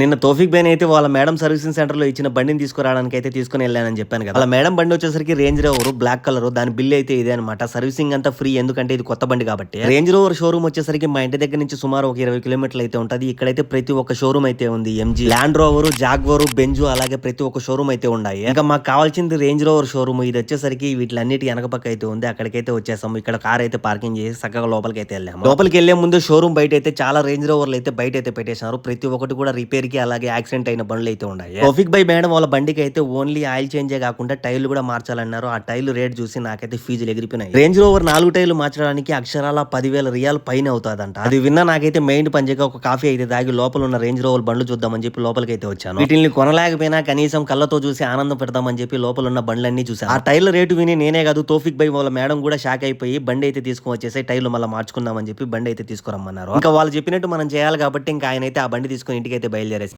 నిన్న తోఫిక్ బేన్ అయితే వాళ్ళ మేడం సర్వీసింగ్ సెంటర్లో ఇచ్చిన బండిని తీసుకురావడానికి అయితే తీసుకుని వెళ్ళానని చెప్పాను కదా. వాళ్ళ మేడం బండి వచ్చేసరికి రేంజ్ రోవర్ బ్లాక్ కలర్ దాని బిల్ అయితే ఇదే అనమాట సర్వీసింగ్ అంతా ఫ్రీ ఎందుకంటే ఇది కొత్త బండి కాబట్టి. రేంజ్ రోవర్ షోరూమ్ వచ్చేసరికి మా ఇంటి దగ్గర నుంచి సుమారు ఒక ఇరవై కిలోమీటర్లు అయితే ఉంటుంది. ఇక్కడైతే ప్రతి ఒక్క షోరూమ్ అయితే ఉంది. MG Land Rover Jaguar Benz అలాగే ప్రతి ఒక్క షోరూమ్ అయితే ఉన్నాయి. ఇంకా మాకు కావాల్సింది రేంజ్ రోవర్ షోరూమ్. ఇది వచ్చేసరికి వీటిలన్నిటి వెనకపక్క అయితే ఉంది. అక్కడికైతే వచ్చేసాము. ఇక్కడ కార్ అయితే పార్కింగ్ చేసి చక్కగా లోపలికి అయితే వెళ్ళాము. లోపలికి వెళ్ళే ముందు షోరూమ్ బయట అయితే చాలా రేంజ్ రోవర్లు అయితే బయట అయితే పెట్టేశారు ప్రతి ఒక్కటి కూడా రిపేర్ కి అలాగే యాక్సిడెంట్ అయిన బండ్లు అయితే ఉన్నాయి టోఫిక్ బై మేడం వాళ్ళ బండికి అయితే ఓన్లీ ఆయిల్ చేంజే కాకుండా టైర్లు కూడా మార్చాలన్నారు. ఆ టైర్లు రేట్ చూసి నాకైతే ఫీజులు ఎగిరిపోయినాయి. రేంజ్ రోవర్ నాలుగు టైర్లు మార్చడానికి అక్షరాల పదివేల రియాల్ పైన అవుతాదంట. అది విన్నా నాకైతే మెయిన్ పంచగా ఒక కాఫీ అయితే తాగి లోపల ఉన్న రేంజ్ రోవర్ బండ్లు చూద్దామని చెప్పి లోపలికి అయితే వచ్చాను. వీటిని కొనలేకపోయినా కనీసం కళ్ళతో చూసి ఆనందం పెడదామని చెప్పి లోపల ఉన్న బండ్లన్నీ చూసాను ఆ టైర్ల రేటు విని నేనే కాదు తోఫిక్ బై వాళ్ళ మేడం కూడా షాక్ అయిపోయి బండి అయితే తీసుకుని వచ్చేసి టైర్లు మళ్ళీ మార్చుకుందామని చెప్పి బండి అయితే తీసుకురమ్మన్నారు. ఇంకా వాళ్ళు చెప్పినట్టు మనం చేయాలి కాబట్టి ఇంకా ఆయన అయితే ఆ బండి తీసుకుని ఇంటికి అయితే బయలుదేరారు.